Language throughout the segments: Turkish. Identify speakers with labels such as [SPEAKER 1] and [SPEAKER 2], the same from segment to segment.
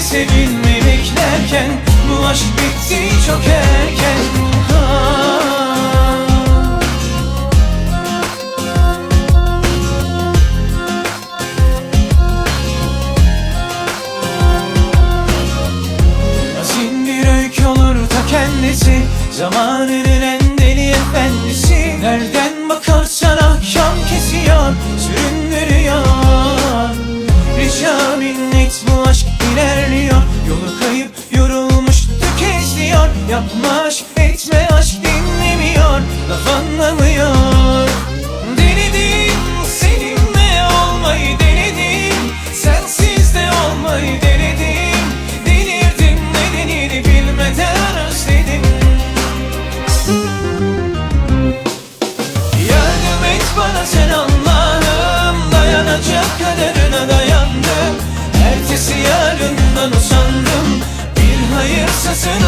[SPEAKER 1] Sevilmeyi beklerken Bu aşk bitti çok erken. Ah. Hazin bir öykü olur ta kendisi Zamanının en deli efendisi. Nereden bakarsan akşam kesiyor Süründürüyor etme aşk dinlemiyor Laf anlamıyor. Denedim seninle olmayı denedim. Sensiz de olmayı denedim. Delirdim nedenini bilmeden özledim. Yardım et bana sen Allah'ım. Dayanacak kadarına dayandım. Ertesi yarından usandım. Bir hayırsızın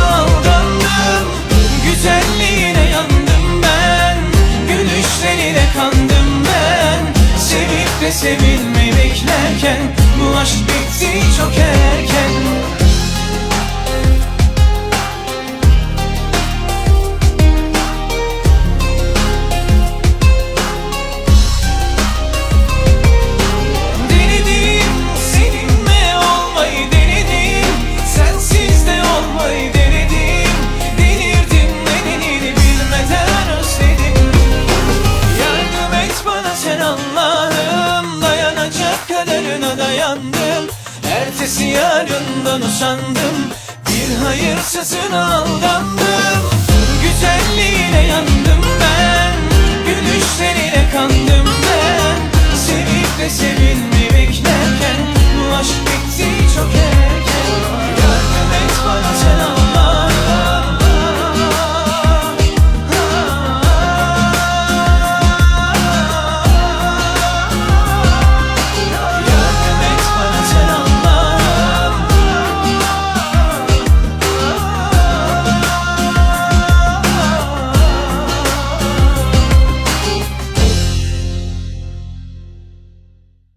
[SPEAKER 1] sevilmeyi beklerken Bu aşk bitti çok erken Ertesi yarından usandım. Bir hayırsızın aldandım